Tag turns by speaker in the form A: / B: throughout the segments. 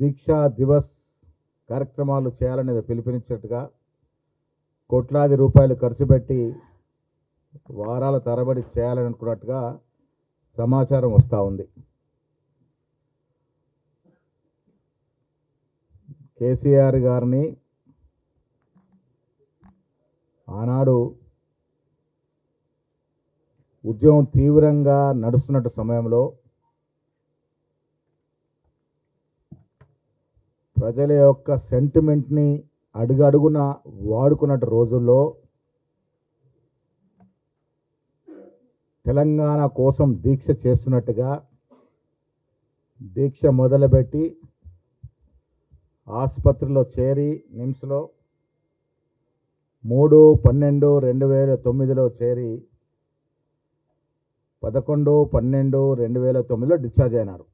A: దీక్షా దివస్ కార్యక్రమాలు చేయాలనేది పిలుపునిచ్చినట్టుగా కోట్లాది రూపాయలు ఖర్చు పెట్టి వారాల తరబడి చేయాలని అనుకున్నట్టుగా సమాచారం వస్తూ ఉంది. కేసీఆర్ గారిని ఆనాడు ఉద్యమం తీవ్రంగా నడుస్తున్నట్టు సమయంలో ప్రజల యొక్క సెంటిమెంట్ని అడుగడుగున వాడుకున్నట్టు రోజుల్లో తెలంగాణ కోసం దీక్ష చేస్తున్నట్టుగా దీక్ష మొదలుపెట్టి ఆసుపత్రిలో చేరి నిమ్స్లో మూడు పన్నెండు రెండు వేల తొమ్మిదిలో చేరి పదకొండు పన్నెండు రెండు వేల తొమ్మిదిలో డిశ్చార్జ్ అయినారు.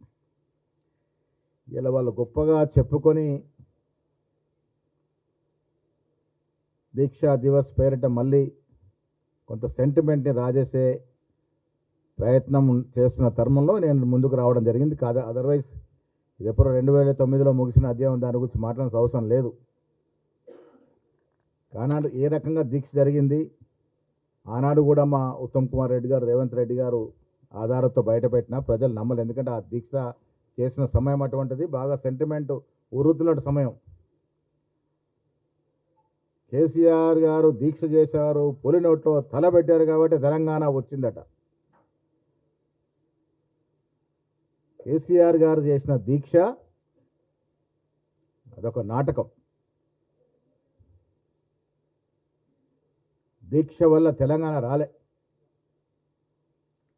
A: ఇలా వాళ్ళు గొప్పగా చెప్పుకొని దీక్షా దివస్ పేరిట మళ్ళీ కొంత సెంటిమెంట్ని రాజేసే ప్రయత్నం చేస్తున్న తరుణంలో నేను ముందుకు రావడం జరిగింది. కాదు అదర్వైజ్ ఇది ఎప్పుడు రెండు వేల తొమ్మిదిలో ముగిసిన అధ్యాయం. దాని గురించి మాట్లాడాల్సిన అవసరం లేదు. కానాడు ఏ రకంగా దీక్ష జరిగింది? ఆనాడు కూడా మా ఉత్తమ్ కుమార్ రెడ్డి గారు రేవంత్ రెడ్డి గారు ఆధారంతో బయటపెట్టిన ప్రజలు నమ్మలేదు. ఎందుకంటే ఆ దీక్ష చేసిన సమయం అటువంటిది. బాగా సెంటిమెంట్ ఉరుతున్న సమయం. కేసీఆర్ గారు దీక్ష చేశారు. పొలి నోట్లో తల పెట్టారు కాబట్టి తెలంగాణ వచ్చిందట. కేసీఆర్ గారు చేసిన దీక్ష అదొక నాటకం. దీక్ష వల్ల తెలంగాణ రాలే.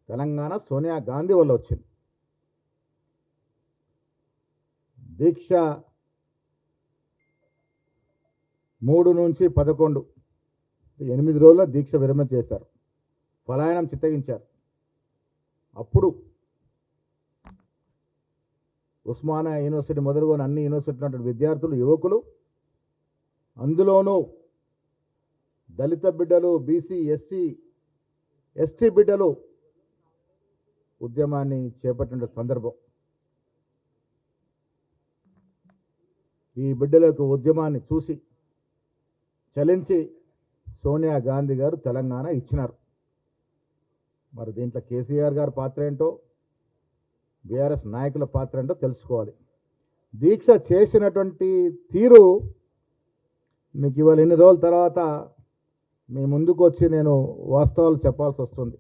A: తెలంగాణ సోనియా గాంధీ వల్ల వచ్చింది. దీక్ష మూడు నుంచి పదకొండు. ఎనిమిది రోజుల దీక్ష విరమణ చేశారు. పలాయనం చిత్తగించారు. అప్పుడు ఉస్మానియా యూనివర్సిటీ మొదలుకొని అన్ని యూనివర్సిటీ విద్యార్థులు యువకులు అందులోనూ దళిత బిడ్డలు బీసీ ఎస్సీ ఎస్టీ బిడ్డలు ఉద్యమాన్ని చేపట్టిన సందర్భం. ఈ బిడ్డల యొక్క ఉద్యమాన్ని చూసి చలించి సోనియా గాంధీ గారు తెలంగాణ ఇచ్చినారు. మరి దీంట్లో కేసీఆర్ గారి పాత్ర ఏంటో బీఆర్ఎస్ నాయకుల పాత్ర ఏంటో తెలుసుకోవాలి. దీక్ష చేసినటువంటి తీరు మీకు ఇవాళ ఎన్ని రోజుల తర్వాత మీ ముందుకు వచ్చి నేను వాస్తవాలు చెప్పాల్సి వస్తుంది.